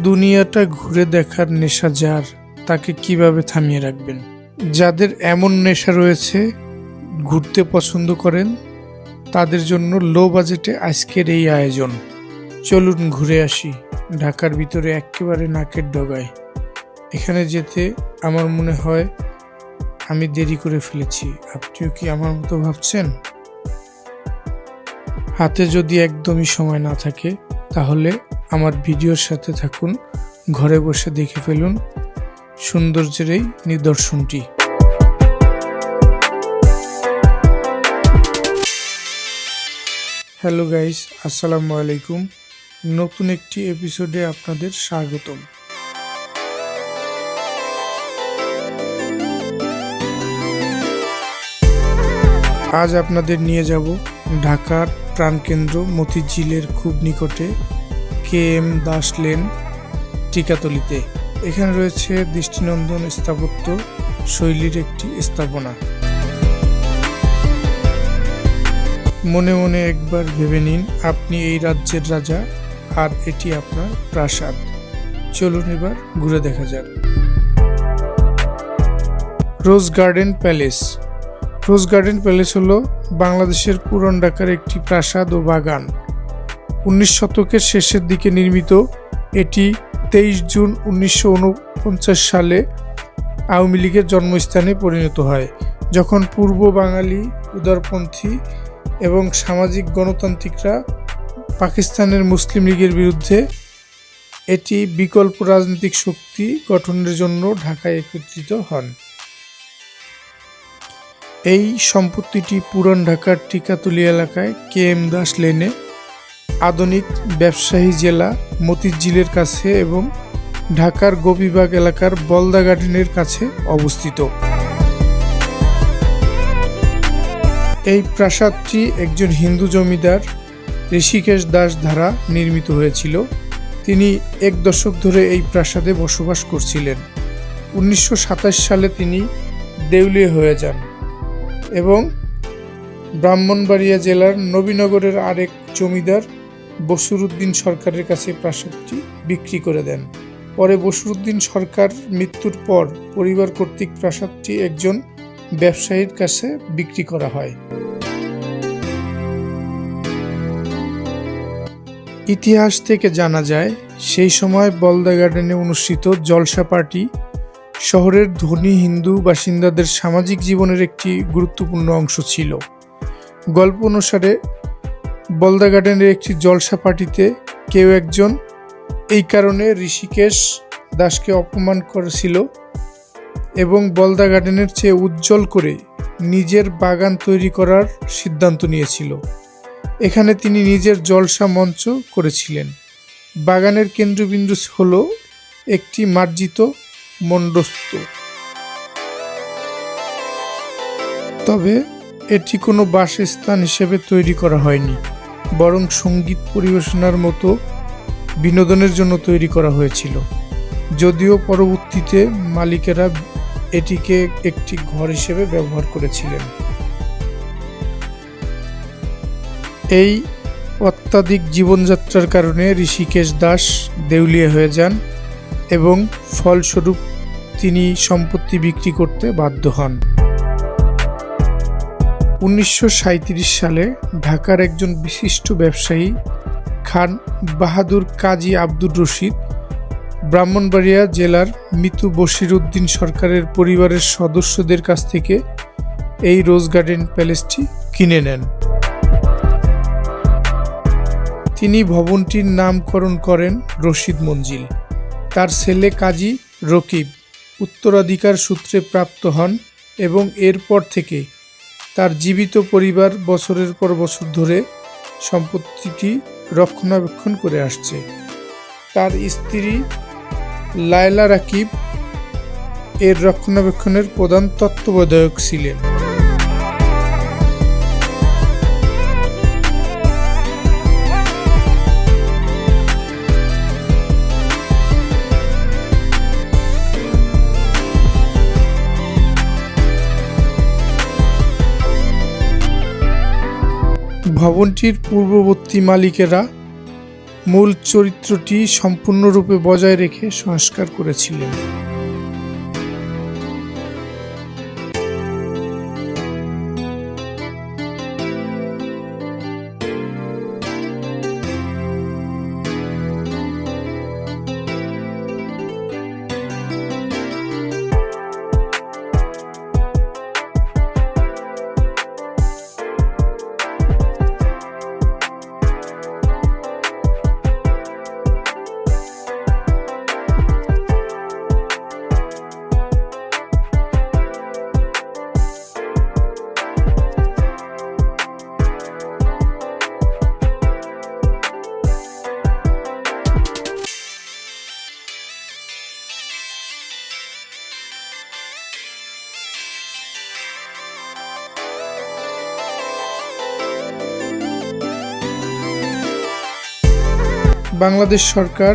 দুনিয়াটা ঘুরে দেখার নেশা যার, তাকে কীভাবে থামিয়ে রাখবেন? যাদের এমন নেশা রয়েছে, ঘুরতে পছন্দ করেন, তাদের জন্য লো বাজেটে আজকের এই আয়োজন। চলুন ঘুরে আসি, ঢাকার ভিতরে একেবারে নাকের ডগায়। এখানে যেতে আমার মনে হয় আমি দেরি করে ফেলেছি। আপনিও কি আমার মতো ভাবছেন? হাতে যদি একদমই সময় না থাকে তাহলে আমার ভিডিওর সাথে থাকুন, ঘরে বসে দেখে ফেলুন সৌন্দর্যের এই নিদর্শনটি। হ্যালো গাইস, আসসালামু আলাইকুম। নতুন একটি এপিসোডে আপনাদের স্বাগতম। আজ আপনাদের নিয়ে যাব ঢাকার প্রাণকেন্দ্র মতিঝিলের খুব নিকটে কে এম দাস লেন টিকাতলিতে। এখানে রয়েছে দৃষ্টিনন্দন স্থাপত্য শৈলীর একটি স্থাপনা। মনে মনে একবার ভেবে নিন, আপনি এই রাজ্যের রাজা আর এটি আপনার প্রাসাদ। চলুন এবার ঘুরে দেখা যাক। Rose garden palace. Rose garden palace হল বাংলাদেশের পুরান ঢাকার একটি প্রাসাদ ও বাগান। উনিশ শতকের শেষের দিকে নির্মিত, এটি তেইশ জুন উনিশশো ঊনপঞ্চাশ সালে আওয়ামী লীগের জন্মস্থানে পরিণত হয়, যখন পূর্ব বাঙালি, উদারপন্থী এবং সামাজিক গণতান্ত্রিকরা পাকিস্তানের মুসলিম লীগের বিরুদ্ধে এটি বিকল্প রাজনৈতিক শক্তি গঠনের জন্য ঢাকায় একত্রিত হন। এই সম্পত্তিটি পুরান ঢাকার টিকাতুলি এলাকায় কে এম দাস লেনে, আধুনিক ব্যবসায়ী জেলা মতিঝিলের কাছে এবং ঢাকার গোপীবাগ এলাকার বলদা গার্ডেনের কাছে অবস্থিত। এই প্রাসাদটি একজন হিন্দু জমিদার ঋষিকেশ দাস দ্বারা নির্মিত হয়েছিল। তিনি এক দশক ধরে এই প্রাসাদে বসবাস করছিলেন। উনিশশো সাতাশ সালে তিনি দেউলিয়া হয়ে যান। এবং ব্রাহ্মণবাড়িয়া জেলার নবীনগরের আরেক জমিদার বসিরুদ্দিন সরকারের কাছে প্রাসাদটি বিক্রি করে দেন। পরে বসিরুদ্দিন সরকার মৃত্যুর পর পরিবার কর্তৃক প্রাসাদটি একজন ব্যবসায়ীর কাছে বিক্রি করা হয়। ইতিহাস থেকে জানা যায়, সেই সময় বলদা গার্ডেনে অনুষ্ঠিত জলসা পার্টি শহরের ধনী হিন্দু বাসিন্দাদের সামাজিক জীবনের একটি গুরুত্বপূর্ণ অংশ ছিল। গল্প অনুসারে বলদা গার্ডেনের একটি জলসা পার্টিতে কেউ একজন এই কারণে ঋষিকেশ দাসকে অপমান করেছিল এবং বলদা গার্ডেনের চেয়ে উজ্জ্বল করে নিজের বাগান তৈরি করার সিদ্ধান্ত নিয়েছিল। এখানে তিনি নিজের জলসা মঞ্চ করেছিলেন। বাগানের কেন্দ্রবিন্দু হল একটি মার্জিত মণ্ডস্ত তবে এটি কোনো বাসস্থান হিসেবে তৈরি করা হয়নি, বরং সংগীত পরিবেশনার মতো বিনোদনের জন্য তৈরি করা হয়েছিল। যদিও পরবর্তীতে মালিকেরা এটিকে একটি ঘর হিসেবে ব্যবহার করেছিলেন। এই অত্যাধিক জীবনযাত্রার কারণে ঋষিকেশ দাস দেউলিয়া হয়ে যান এবং ফলস্বরূপ তিনি সম্পত্তি বিক্রি করতে বাধ্য হন। উনিশশো সাঁইত্রিশ সালে ঢাকার একজন বিশিষ্ট ব্যবসায়ী খান বাহাদুর কাজী আব্দুর রশিদ ব্রাহ্মণবাড়িয়া জেলার মিতু বশির উদ্দিন সরকারের পরিবারের সদস্যদের কাছ থেকে এই রোজ গার্ডেন প্যালেসটি কিনে নেন। তিনি ভবনটির নামকরণ করেন রশিদ মঞ্জিল। তার ছেলে কাজী রকিব। উত্তরাধিকার সূত্রে প্রাপ্ত হন এবং এরপর থেকে তার জীবিত পরিবার বছরের পর বছর ধরে সম্পত্তিটি রক্ষণাবেক্ষণ করে আসছে। তার স্ত্রী লায়লা রাকিব এর রক্ষণাবেক্ষণের প্রধান তত্ত্বাবধায়ক ছিলেন। ভবনটির পূর্ববর্তী মালিকেরা মূল চরিত্রটি সম্পূর্ণরূপে বজায় রেখে সংস্কার করেছিলেন। বাংলাদেশ সরকার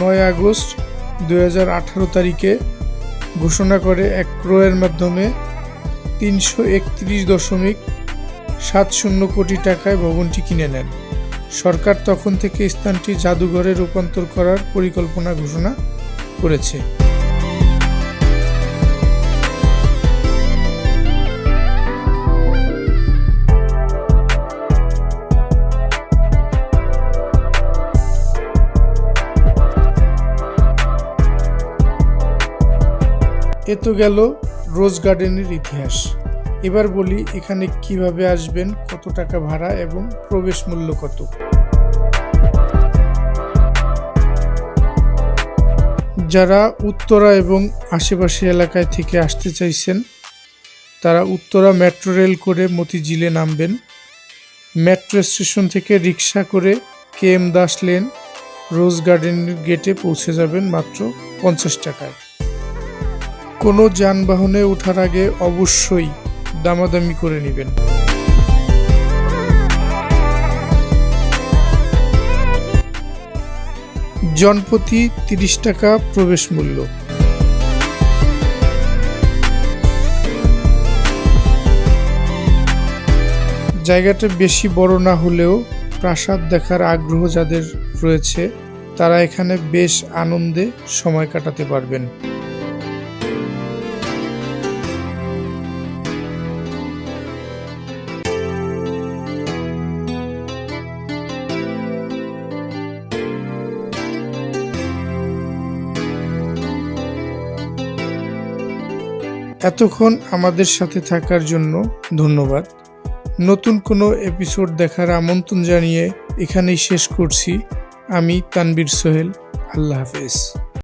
নয় আগস্ট দুহাজার আঠারো তারিখে ঘোষণা করে এক ক্রয়ের মাধ্যমে তিনশো একত্রিশ দশমিক সাত শূন্য কোটি টাকায় ভবনটি কিনে নেন। সরকার তখন থেকে স্থানটি জাদুঘরে রূপান্তর করার পরিকল্পনা ঘোষণা করেছে। এ তো গেল রোজ গার্ডেনের ইতিহাস। এবার বলি এখানে কীভাবে আসবেন, কত টাকা ভাড়া এবং প্রবেশ মূল্য কত। যারা উত্তরা এবং আশেপাশে এলাকায় থেকে আসতে চাইছেন, তারা উত্তরা মেট্রো রেল করে মতিঝিলে নামবেন। মেট্রো স্টেশন থেকে রিক্সা করে K M Das lane rose গার্ডেনের গেটে পৌঁছে যাবেন মাত্র পঞ্চাশ টাকায়। কোনো যানবাহনে ওঠার আগে অবশ্যই দামাদামি করে নেবেন। জনপ্রতি তিরিশ টাকা প্রবেশ মূল্য। জায়গাটা বেশি বড় না হলেও প্রাসাদ দেখার আগ্রহ যাদের রয়েছে, তারা এখানে বেশ আনন্দে সময় কাটাতে পারবেন। এতক্ষণ আমাদের সাথে থাকার জন্য ধন্যবাদ। নতুন কোনো এপিসোড দেখার আমন্ত্রণ জানিয়ে এখানেই শেষ করছি। আমি তানবীর সোহেল। আল্লাহ হাফেজ।